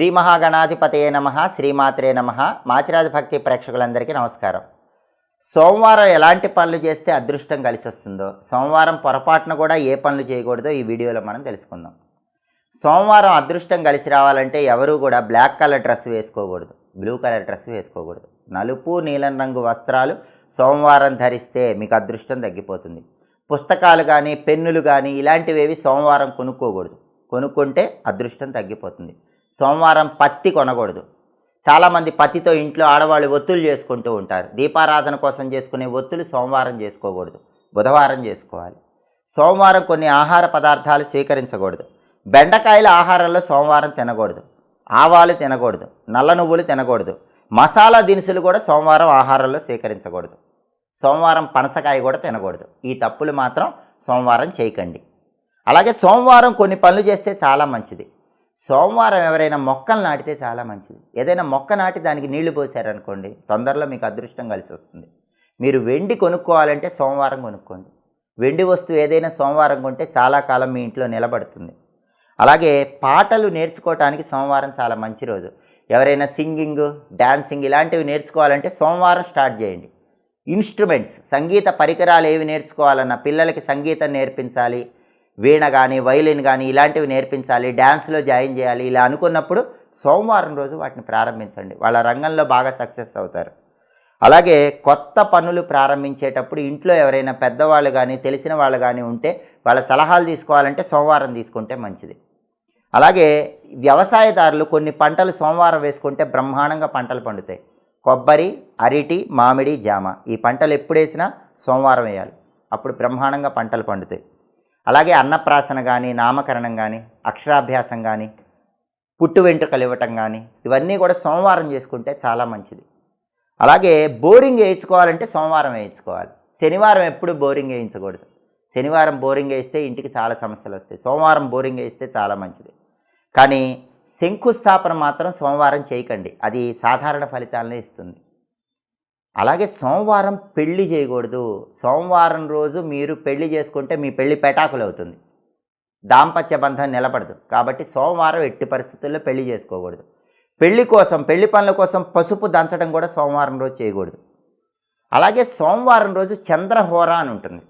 శ్రీ మహాగణాధిపతయే నమ శ్రీమాత్రే నమ. మాచిరాజ భక్తి ప్రేక్షకులందరికీ నమస్కారం. సోమవారం ఎలాంటి పనులు చేస్తే అదృష్టం కలిసి వస్తుందో సోమవారం పొరపాటున కూడా ఏ పనులు చేయకూడదో ఈ వీడియోలో మనం తెలుసుకుందాం. సోమవారం అదృష్టం కలిసి రావాలంటే ఎవరూ కూడా బ్లాక్ కలర్ డ్రెస్ వేసుకోకూడదు బ్లూ కలర్ డ్రెస్ వేసుకోకూడదు. నలుపు నీలం రంగు వస్త్రాలు సోమవారం ధరిస్తే మీకు అదృష్టం తగ్గిపోతుంది. పుస్తకాలు కానీ పెన్నులు కానీ ఇలాంటివేవి సోమవారం కొనుక్కోకూడదు. కొనుక్కుంటే అదృష్టం తగ్గిపోతుంది. సోమవారం పత్తి కొనకూడదు. చాలామంది పత్తితో ఇంట్లో ఆడవాళ్ళు ఒత్తులు చేసుకుంటూ ఉంటారు. దీపారాధన కోసం చేసుకునే ఒత్తులు సోమవారం చేసుకోకూడదు. బుధవారం చేసుకోవాలి. సోమవారం కొన్ని ఆహార పదార్థాలు స్వీకరించకూడదు. బెండకాయల ఆహారంలో సోమవారం తినకూడదు. ఆవాలు తినకూడదు. నల్ల నువ్వులు తినకూడదు. మసాలా దినుసులు కూడా సోమవారం ఆహారంలో స్వీకరించకూడదు. సోమవారం పనసకాయ కూడా తినకూడదు. ఈ తప్పులు మాత్రం సోమవారం చేయకండి. అలాగే సోమవారం కొన్ని పనులు చేస్తే చాలా మంచిది. సోమవారం ఎవరైనా మొక్కలు నాటితే చాలా మంచిది. ఏదైనా మొక్క నాటి దానికి నీళ్ళు పోసారనుకోండి తొందరలో మీకు అదృష్టం కలిసి వస్తుంది. మీరు వెండి కొనుక్కోవాలంటే సోమవారం కొనుక్కోండి. వెండి వస్తువు ఏదైనా సోమవారం కొంటే చాలా కాలం మీ ఇంట్లో నిలబడుతుంది. అలాగే పాటలు నేర్చుకోవటానికి సోమవారం చాలా మంచి రోజు. ఎవరైనా సింగింగ్ డ్యాన్సింగ్ ఇలాంటివి నేర్చుకోవాలంటే సోమవారం స్టార్ట్ చేయండి. ఇన్స్ట్రుమెంట్స్ సంగీత పరికరాలు ఏవి నేర్చుకోవాలన్నా పిల్లలకి సంగీతం నేర్పించాలి వీణ కానీ వైలిన్ కానీ ఇలాంటివి నేర్పించాలి డ్యాన్స్లో జాయిన్ చేయాలి ఇలా అనుకున్నప్పుడు సోమవారం రోజు వాటిని ప్రారంభించండి. వాళ్ళ రంగంలో బాగా సక్సెస్ అవుతారు. అలాగే కొత్త పనులు ప్రారంభించేటప్పుడు ఇంట్లో ఎవరైనా పెద్దవాళ్ళు కానీ తెలిసిన వాళ్ళు కానీ ఉంటే వాళ్ళ సలహాలు తీసుకోవాలంటే సోమవారం తీసుకుంటే మంచిది. అలాగే వ్యవసాయదారులు కొన్ని పంటలు సోమవారం వేసుకుంటే బ్రహ్మాండంగా పంటలు పండుతాయి. కొబ్బరి అరటి మామిడి జామ ఈ పంటలు ఎప్పుడు వేసినా సోమవారం వేయాలి. అప్పుడు బ్రహ్మాండంగా పంటలు పండుతాయి. అలాగే అన్నప్రాసన కానీ నామకరణం కానీ అక్షరాభ్యాసం కానీ పుట్టు వెంట్రుకలు ఇవ్వటం కానీ ఇవన్నీ కూడా సోమవారం చేసుకుంటే చాలా మంచిది. అలాగే బోరింగ్ వేయించుకోవాలంటే సోమవారం వేయించుకోవాలి. శనివారం ఎప్పుడు బోరింగ్ వేయించకూడదు. శనివారం బోరింగ్ వేస్తే ఇంటికి చాలా సమస్యలు వస్తాయి. సోమవారం బోరింగ్ వేస్తే చాలా మంచిది. కానీ శంకుస్థాపన మాత్రం సోమవారం చేయకండి. అది సాధారణ ఫలితాలనే ఇస్తుంది. అలాగే సోమవారం పెళ్ళి చేయకూడదు. సోమవారం రోజు మీరు పెళ్ళి చేసుకుంటే మీ పెళ్ళి పెటాకులు అవుతుంది దాంపత్య బంధం నిలబడదు. కాబట్టి సోమవారం ఎట్టి పరిస్థితుల్లో పెళ్ళి చేసుకోకూడదు. పెళ్ళి కోసం పెళ్ళి పనుల కోసం పసుపు దంచడం కూడా సోమవారం రోజు చేయకూడదు. అలాగే సోమవారం రోజు చంద్రహోర అని ఉంటుంది.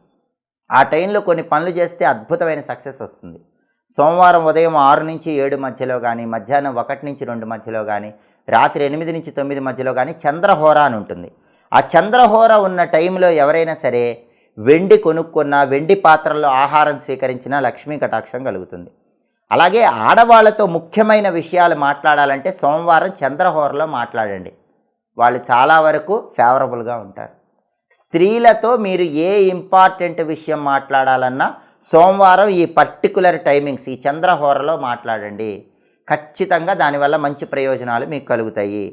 ఆ టైంలో కొన్ని పనులు చేస్తే అద్భుతమైన సక్సెస్ వస్తుంది. సోమవారం ఉదయం ఆరు నుంచి ఏడు మధ్యలో కానీ మధ్యాహ్నం ఒకటి నుంచి రెండు మధ్యలో కానీ రాత్రి ఎనిమిది నుంచి తొమ్మిది మధ్యలో కానీ చంద్రహోర అని ఉంటుంది. ఆ చంద్రహోర ఉన్న టైంలో ఎవరైనా సరే వెండి కొనుక్కున్న వెండి పాత్రల్లో ఆహారం స్వీకరించిన లక్ష్మీ కటాక్షం కలుగుతుంది. అలాగే ఆడవాళ్ళతో ముఖ్యమైన విషయాలు మాట్లాడాలంటే సోమవారం చంద్రహోరలో మాట్లాడండి. వాళ్ళు చాలా వరకు ఫేవరబుల్గా ఉంటారు. స్త్రీలతో మీరు ఏ ఇంపార్టెంట్ విషయం మాట్లాడాలన్నా సోమవారం ఈ పర్టికులర్ టైమింగ్స్ ఈ చంద్రహోరలో మాట్లాడండి. ఖచ్చితంగా దానివల్ల మంచి ప్రయోజనాలు మీకు కలుగుతాయి.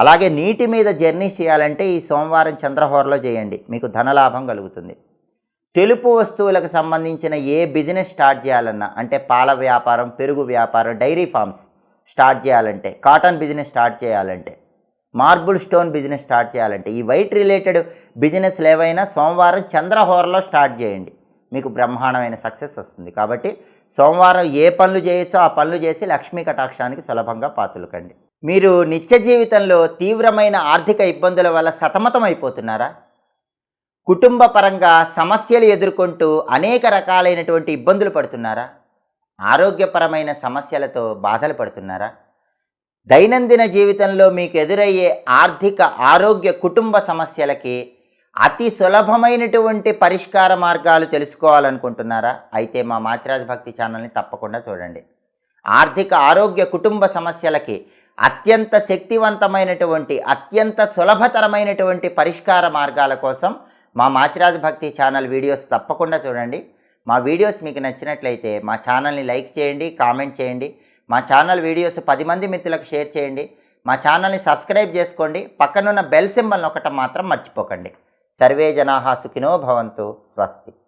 అలాగే నీటి మీద జర్నీ చేయాలంటే ఈ సోమవారం చంద్రహోరలో చేయండి. మీకు ధనలాభం కలుగుతుంది. తెలుపు వస్తువులకు సంబంధించిన ఏ బిజినెస్ స్టార్ట్ చేయాలన్నా అంటే పాల వ్యాపారం పెరుగు వ్యాపారం డైరీ ఫార్మ్స్ స్టార్ట్ చేయాలంటే కాటన్ బిజినెస్ స్టార్ట్ చేయాలంటే మార్బుల్ స్టోన్ బిజినెస్ స్టార్ట్ చేయాలంటే ఈ వైట్ రిలేటెడ్ బిజినెస్లు ఏవైనా సోమవారం చంద్రహోరలో స్టార్ట్ చేయండి. మీకు బ్రహ్మాండమైన సక్సెస్ వస్తుంది. కాబట్టి సోమవారం ఏ పనులు చేయొచ్చో ఆ పనులు చేసి లక్ష్మీ కటాక్షానికి సులభంగా పాతులకండి. మీరు నిత్య జీవితంలో తీవ్రమైన ఆర్థిక ఇబ్బందుల వల్ల సతమతం అయిపోతున్నారా కుటుంబ పరంగా సమస్యలు ఎదుర్కొంటూ అనేక రకాలైనటువంటి ఇబ్బందులు పడుతున్నారా? ఆరోగ్యపరమైన సమస్యలతో బాధలు పడుతున్నారా? దైనందిన జీవితంలో మీకు ఎదురయ్యే ఆర్థిక ఆరోగ్య కుటుంబ సమస్యలకి అతి సులభమైనటువంటి పరిష్కార మార్గాలు తెలుసుకోవాలనుకుంటున్నారా? అయితే మా మాచిరాజ్ భక్తి ఛానల్ని తప్పకుండా చూడండి. ఆర్థిక ఆరోగ్య కుటుంబ సమస్యలకి అత్యంత శక్తివంతమైనటువంటి అత్యంత సులభతరమైనటువంటి పరిష్కార మార్గాల కోసం మా మాచిరాజ్ భక్తి ఛానల్ వీడియోస్ తప్పకుండా చూడండి. మా వీడియోస్ మీకు నచ్చినట్లయితే మా ఛానల్ని లైక్ చేయండి కామెంట్ చేయండి. మా ఛానల్ వీడియోస్ పది మంది మిత్రులకు షేర్ చేయండి. మా ఛానల్ని సబ్స్క్రైబ్ చేసుకోండి. పక్కనున్న బెల్ సింబల్ ఒకటి మాత్రం మర్చిపోకండి. సర్వే జనాహా సుఖినో భవంతు. స్వస్తి.